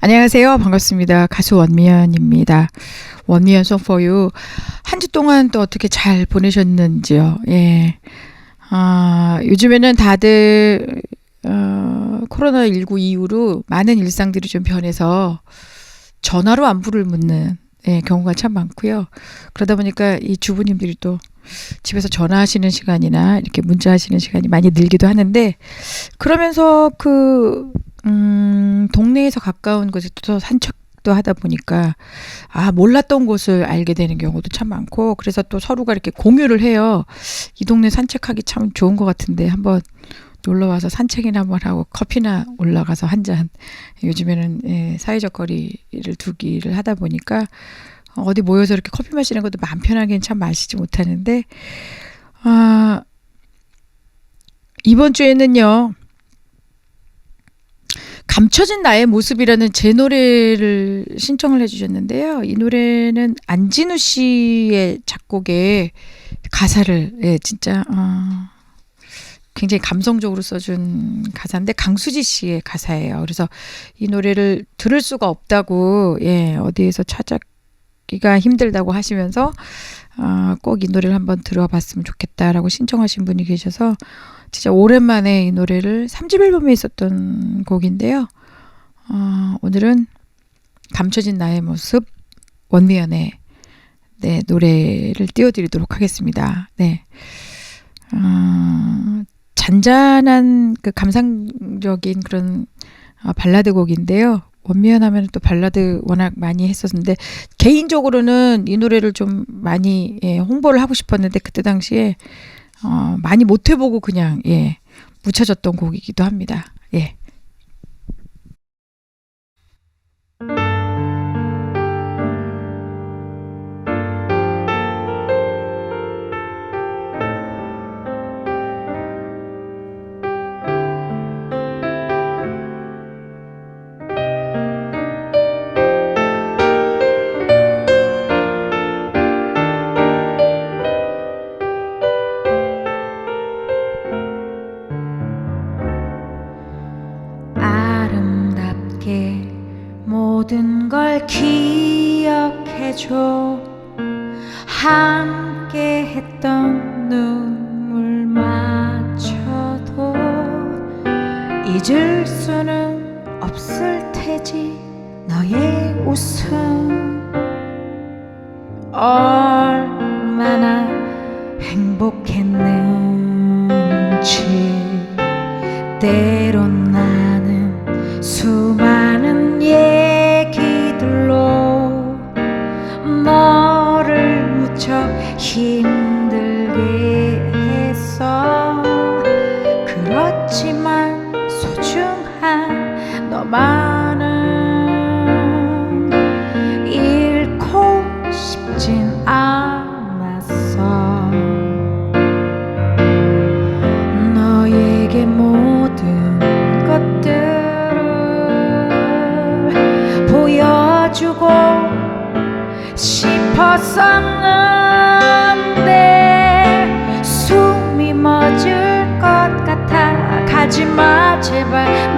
안녕하세요. 반갑습니다. 가수 원미연입니다. 원미연 송포유 한 주 동안 또 어떻게 잘 보내셨는지요? 예. 아, 요즘에는 다들 어, 코로나19 이후로 많은 일상들이 좀 변해서 전화로 안부를 묻는 예, 경우가 참 많고요. 그러다 보니까 이 주부님들이 또 집에서 전화하시는 시간이나 이렇게 문자 하시는 시간이 많이 늘기도 하는데 그러면서 그 음, 동네에서 가까운 곳에 또 산책도 하다 보니까 아 몰랐던 곳을 알게 되는 경우도 참 많고 그래서 또 서로가 이렇게 공유를 해요. 이 동네 산책하기 참 좋은 것 같은데 한번 놀러 와서 산책이나 한번 하고 커피나 올라가서 한 잔. 요즘에는 예, 사회적 거리를 두기를 하다 보니까 어디 모여서 이렇게 커피 마시는 것도 마음 편하게는 참 마시지 못하는데 아 이번 주에는요. 감춰진 나의 모습이라는 제 노래를 신청을 해주셨는데요. 이 노래는 안진우 씨의 작곡에 가사를 예, 진짜 어, 굉장히 감성적으로 써준 가사인데 강수지 씨의 가사예요. 그래서 이 노래를 들을 수가 없다고 예, 어디에서 찾 기가 힘들다고 하시면서 어, 꼭이 노래를 한번 들어봤으면 좋겠다라고 신청하신 분이 계셔서 진짜 오랜만에 이 노래를 3집 앨범에 있었던 곡인데요. 어, 오늘은 감춰진 나의 모습 원미연의 네, 노래를 띄워드리도록 하겠습니다. 네. 어, 잔잔한 그 감상적인 그런 어, 발라드 곡인데요. 원미연 하면 또 발라드 워낙 많이 했었는데 개인적으로는 이 노래를 좀 많이 예, 홍보를 하고 싶었는데 그때 당시에 어, 많이 못 해보고 그냥 예, 묻혀졌던 곡이기도 합니다. 예. 걸 기억해줘. 함께 했던 눈물 마쳐도 잊을 수는 없을 테지 너의 웃음. 얼마나 행복했는지. 때 싶었었는데 숨이 멎을 것 같아. 가지마 제발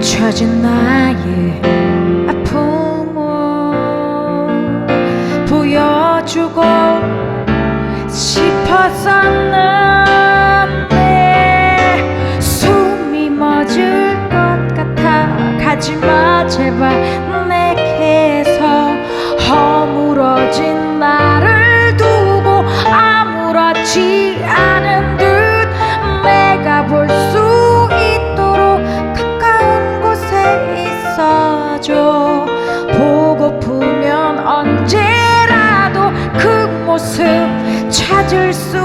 감춰진 나의 아픔을 보여주고 싶었었 줄 수